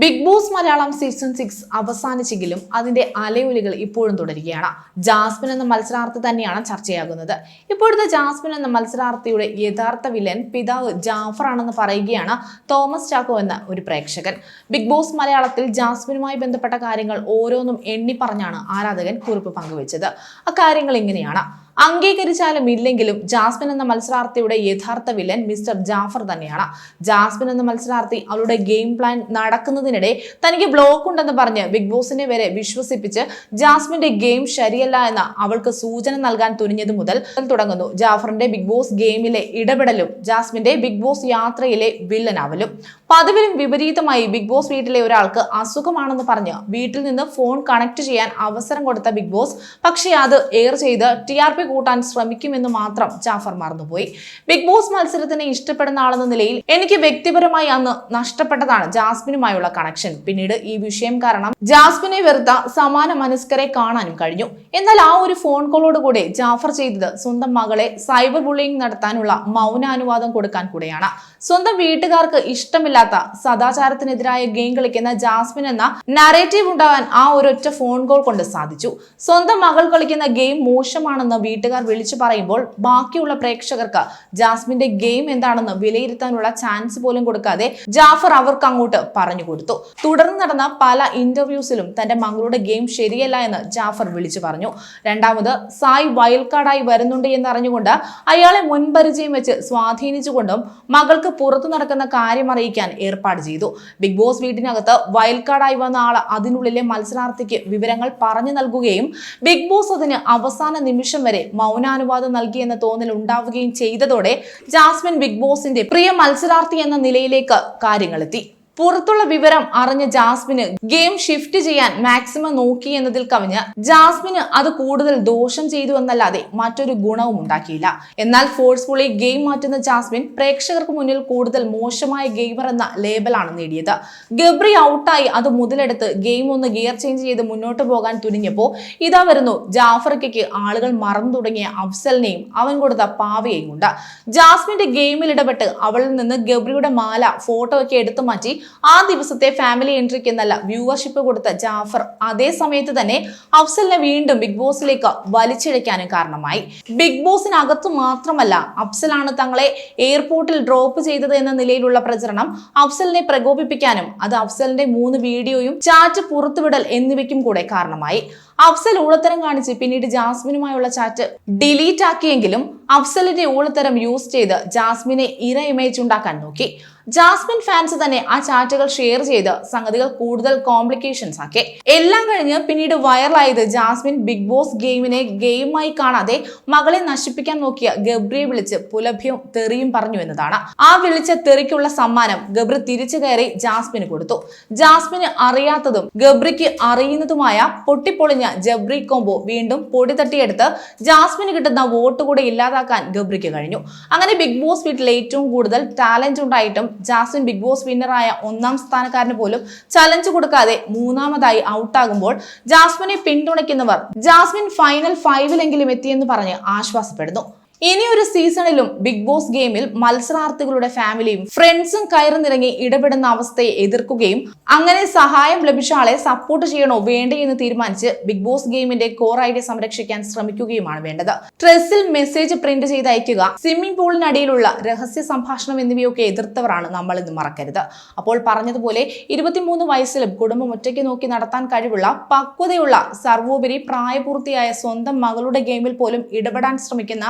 Big boss Malayalam season six അവസാനിച്ചെങ്കിലും അതിന്റെ അലയൊലികൾ ഇപ്പോഴും തുടരുകയാണ്. ജാസ്മിൻ എന്ന മത്സരാർത്ഥി തന്നെയാണ് ചർച്ചയാകുന്നത്. ഇപ്പോഴത്തെ ജാസ്മിൻ എന്ന മത്സരാർത്ഥിയുടെ യഥാർത്ഥ വില്ലൻ പിതാവ് ജാഫർ ആണെന്ന് പറയുകയാണ് തോമസ് ചാക്കോ എന്ന ഒരു പ്രേക്ഷകൻ. ബിഗ് ബോസ് മലയാളത്തിൽ ജാസ്മിനുമായി ബന്ധപ്പെട്ട കാര്യങ്ങൾ ഓരോന്നും എണ്ണി പറഞ്ഞാണ് ആരാധകൻ കുറിപ്പ് പങ്കുവച്ചത്. അക്കാര്യങ്ങൾ ഇങ്ങനെയാണ്. അംഗീകരിച്ചാലും ഇല്ലെങ്കിലും ജാസ്മിൻ എന്ന മത്സരാർത്ഥിയുടെ യഥാർത്ഥ വില്ലൻ മിസ്റ്റർ ജാഫർ തന്നെയാണ്. ജാസ്മിൻ എന്ന മത്സരാർത്ഥി അവളുടെ ഗെയിം പ്ലാൻ നടക്കുന്നതിനിടെ തനിക്ക് ബ്ലോക്ക് ഉണ്ടെന്ന് പറഞ്ഞ് ബിഗ് ബോസിനെ വരെ വിശ്വസിപ്പിച്ച് ജാസ്മിന്റെ ഗെയിം ശരിയല്ല എന്ന് അവൾക്ക് സൂചന നൽകാൻ തുനിഞ്ഞത് മുതൽ തുടങ്ങുന്നു. ജാഫറിന്റെ ബിഗ് ബോസ് ഗെയിമിലെ ഇടപെടലും ജാസ്മിന്റെ ബിഗ് ബോസ് യാത്രയിലെ വില്ലനാവലും. പതിവിലും വിപരീതമായി ബിഗ് ബോസ് വീട്ടിലെ ഒരാൾക്ക് അസുഖമാണെന്ന് പറഞ്ഞ് വീട്ടിൽ നിന്ന് ഫോൺ കണക്ട് ചെയ്യാൻ അവസരം കൊടുത്ത ബിഗ് ബോസ് പക്ഷേ അത് എയർ ചെയ്ത് ടി ആർ പി കൂട്ടാൻ ശ്രമിക്കുമെന്ന് മാത്രം ജാഫർ മറന്നുപോയി. ബിഗ് ബോസ് മത്സരത്തിനെ ഇഷ്ടപ്പെടുന്ന ആളെന്ന നിലയിൽ എനിക്ക് വ്യക്തിപരമായി അന്ന് നഷ്ടപ്പെട്ടതാണ് ജാസ്മിനുമായുള്ള കണക്ഷൻ പിന്നീട് ഈ വിഷയം കാരണം ജാസ്മിനെ വെറുത്ത സമാന മനസ്കരെ കാണാനും കഴിഞ്ഞു. എന്നാൽ ആ ഒരു ഫോൺ കോളോട് കൂടെ ജാഫർ ചെയ്തത് സ്വന്തം മകളെ സൈബർ ബുള്ളിങ് നടത്താനുള്ള മൗനാനുവാദം കൊടുക്കാൻ കൂടെയാണ്. സ്വന്തം വീട്ടുകാർക്ക് ഇഷ്ടമില്ലാത്ത സദാചാരത്തിനെതിരായ ഗെയിം കളിക്കുന്ന ജാസ്മിൻ എന്ന നറേറ്റീവ് ഉണ്ടാകാൻ ആ ഒരൊറ്റ ഫോൺ കോൾ കൊണ്ട് സാധിച്ചു. സ്വന്തം മകൾ കളിക്കുന്ന ഗെയിം മോശമാണെന്ന് വീട്ടുകാർ വിളിച്ചു പറയുമ്പോൾ ബാക്കിയുള്ള പ്രേക്ഷകർക്ക് ജാസ്മിന്റെ ഗെയിം എന്താണെന്ന് വിലയിരുത്താനുള്ള ചാൻസ് പോലും കൊടുക്കാതെ ജാഫർ അവർക്ക് അങ്ങോട്ട് പറഞ്ഞു കൊടുത്തു. തുടർന്ന് നടന്ന പല ഇന്റർവ്യൂസിലും തന്റെ മകളുടെ ഗെയിം ശരിയല്ല എന്ന് ജാഫർ വിളിച്ചു പറഞ്ഞു. രണ്ടാമത് സായ് വയൽക്കാടായി വരുന്നുണ്ട് എന്ന് അറിഞ്ഞുകൊണ്ട് അയാളെ മുൻപരിചയം വെച്ച് സ്വാധീനിച്ചുകൊണ്ടും മകൾക്ക് പുറത്തു നടക്കുന്ന കാര്യം അറിയിക്കാൻ ഏർപ്പാട് ചെയ്തു. ബിഗ് ബോസ് വീട്ടിനകത്ത് വയൽക്കാടായി വന്ന ആൾ അതിനുള്ളിലെ മത്സരാർത്ഥിക്ക് വിവരങ്ങൾ പറഞ്ഞു നൽകുകയും ബിഗ് ബോസ് അതിന് അവസാന നിമിഷം വരെ മൗനാനുവാദം നൽകിയെന്ന തോന്നൽ ഉണ്ടാവുകയും ചെയ്തതോടെ ജാസ്മിൻ ബിഗ് ബോസിന്റെ പ്രിയ മത്സരാർത്ഥി എന്ന നിലയിലേക്ക് കാര്യങ്ങളെത്തി. പുറത്തുള്ള വിവരം അറിഞ്ഞ ജാസ്മിന് ഗെയിം ഷിഫ്റ്റ് ചെയ്യാൻ മാക്സിമം നോക്കി എന്നതിൽ കവിഞ്ഞ് ജാസ്മിന് അത് കൂടുതൽ ദോഷം ചെയ്തു എന്നല്ലാതെ മറ്റൊരു ഗുണവും ഉണ്ടാക്കിയില്ല. എന്നാൽ ഫോഴ്സ്ഫുള്ളി ഗെയിം മാറ്റുന്ന ജാസ്മിൻ പ്രേക്ഷകർക്ക് മുന്നിൽ കൂടുതൽ മോശമായ ഗെയിമർ എന്ന ലേബലാണ് നേടിയത്. ഗബ്രി ഔട്ടായി അത് മുതലെടുത്ത് ഗെയിം ഒന്ന് ഗിയർ ചേഞ്ച് ചെയ്ത് മുന്നോട്ട് പോകാൻ തുനിഞ്ഞപ്പോൾ ഇതാ വരുന്നു ജാഫർക്കയ്ക്ക് ആളുകൾ മറന്നു തുടങ്ങിയ അഫ്സലിനെയും അവൻ കൊടുത്ത പാവയെയും ഉണ്ട് ജാസ്മിന്റെ ഗെയിമിൽ ഇടപെട്ട് അവളിൽ നിന്ന് ഗബ്രിയുടെ മാല ഫോട്ടോ ഒക്കെ എടുത്തു മാറ്റി ആ ദിവസത്തെ ഫാമിലി എൻട്രിക്ക് എന്നല്ല വ്യൂവർഷിപ്പ് കൊടുത്ത ജാഫർ. അതേ സമയത്ത് തന്നെ അഫ്സലിനെ വീണ്ടും ബിഗ് ബോസിലേക്ക് വലിച്ചിഴയ്ക്കാനും കാരണമായി. ബിഗ് ബോസിനകത്തു മാത്രമല്ല അഫ്സലാണ് തങ്ങളെ എയർപോർട്ടിൽ ഡ്രോപ്പ് ചെയ്തത് എന്ന നിലയിലുള്ള പ്രചരണം അഫ്സലിനെ പ്രകോപിപ്പിക്കാനും അത് അഫ്സലിന്റെ മൂന്ന് വീഡിയോയും ചാറ്റ് പുറത്തുവിടൽ എന്നിവയ്ക്കും കൂടെ കാരണമായി. അഫ്സൽ ഊളത്തരം കാണിച്ച് പിന്നീട് ജാസ്മിനുമായുള്ള ചാറ്റ് ഡിലീറ്റ് ആക്കിയെങ്കിലും അഫ്സലിന്റെ ഊളത്തരം യൂസ് ചെയ്ത് ജാസ്മിനെ ഇര ഇമേജ് ഉണ്ടാക്കാൻ നോക്കി. ജാസ്മിൻ ഫാൻസ് തന്നെ ആ ചാറ്റുകൾ ഷെയർ ചെയ്ത് സംഗതികൾ കൂടുതൽ കോംപ്ലിക്കേഷൻസ് ആക്കി. എല്ലാം കഴിഞ്ഞ് പിന്നീട് വൈറലായത് ജാസ്മിൻ ബിഗ് ബോസ് ഗെയിമിനെ ഗെയിമായി കാണാതെ മകളെ നശിപ്പിക്കാൻ നോക്കിയ ഗബ്രിയെ വിളിച്ച് പുലഭ്യം തെറിയും പറഞ്ഞു എന്നതാണ്. ആ വിളിച്ച തെറിക്കുള്ള സമ്മാനം ഗബ്രി തിരിച്ചു കയറി ജാസ്മിന് കൊടുത്തു. ജാസ്മിന് അറിയാത്തതും ഗബ്രിക്ക് അറിയുന്നതുമായ പൊട്ടിപ്പൊളിഞ്ഞ ജബ്രി കോംബോ വീണ്ടും പൊടി തട്ടിയെടുത്ത് ജാസ്മിന് കിട്ടുന്ന വോട്ട് കൂടെ ഇല്ലാതാക്കാൻ ഗബ്രിക്ക് കഴിഞ്ഞു. അങ്ങനെ ബിഗ് ബോസ് വീട്ടിൽ ഏറ്റവും കൂടുതൽ ടാലന്റ് ഉണ്ടായിട്ടും ജാസ്മിൻ ബിഗ് ബോസ് വിന്നറായ ഒന്നാം സ്ഥാനക്കാരന് പോലും ചലഞ്ച് കൊടുക്കാതെ മൂന്നാമതായി ഔട്ടാകുമ്പോൾ ജാസ്മിനെ പിന്തുണയ്ക്കുന്നവർ ജാസ്മിൻ ഫൈനൽ ഫൈവിലെങ്കിലും എത്തിയെന്ന് പറഞ്ഞ് ആശ്വാസപ്പെടുന്നു. ഇനി ഒരു സീസണിലും ബിഗ് ബോസ് ഗെയിമിൽ മത്സരാർത്ഥികളുടെ ഫാമിലിയും ഫ്രണ്ട്സും കയറുന്നിറങ്ങി ഇടപെടുന്ന അവസ്ഥയെ എതിർക്കുകയും അങ്ങനെ സഹായം ലഭിച്ച ആളെ സപ്പോർട്ട് ചെയ്യണോ വേണ്ടേ എന്ന് തീരുമാനിച്ച് ബിഗ് ബോസ് ഗെയിമിന്റെ കോർ ഐഡിയ സംരക്ഷിക്കാൻ ശ്രമിക്കുകയുമാണ് വേണ്ടത്. ഡ്രസ്സിൽ മെസ്സേജ് പ്രിന്റ് ചെയ്ത് അയക്കുക സ്വിമ്മിംഗ് പൂളിനടിയിലുള്ള രഹസ്യ സംഭാഷണം എന്നിവയൊക്കെ എതിർത്തവരാണ് നമ്മൾ ഇന്ന് മറക്കരുത്. അപ്പോൾ പറഞ്ഞതുപോലെ ഇരുപത്തിമൂന്ന് വയസ്സിലും കുടുംബം ഒറ്റയ്ക്ക് നോക്കി നടത്താൻ കഴിവുള്ള പക്വതയുള്ള സർവോപരി പ്രായപൂർത്തിയായ സ്വന്തം മകളുടെ ഗെയിമിൽ പോലും ഇടപെടാൻ ശ്രമിക്കുന്ന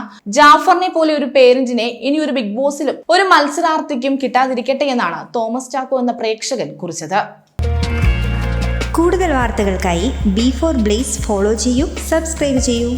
ജാഫറിനെ പോലെ ഒരു പേരന്റിനെ ഇനി ഒരു ബിഗ് ബോസിലും ഒരു മത്സരാർത്ഥിക്കും കിട്ടാതിരിക്കട്ടെ എന്നാണ് തോമസ് ചാക്കോ എന്ന പ്രേക്ഷകൻ കുറിച്ചത്. കൂടുതൽ വാർത്തകൾക്കായി ബി ഫോർ ബ്ലേസ് ഫോളോ ചെയ്യൂ സബ്സ്ക്രൈബ് ചെയ്യൂ.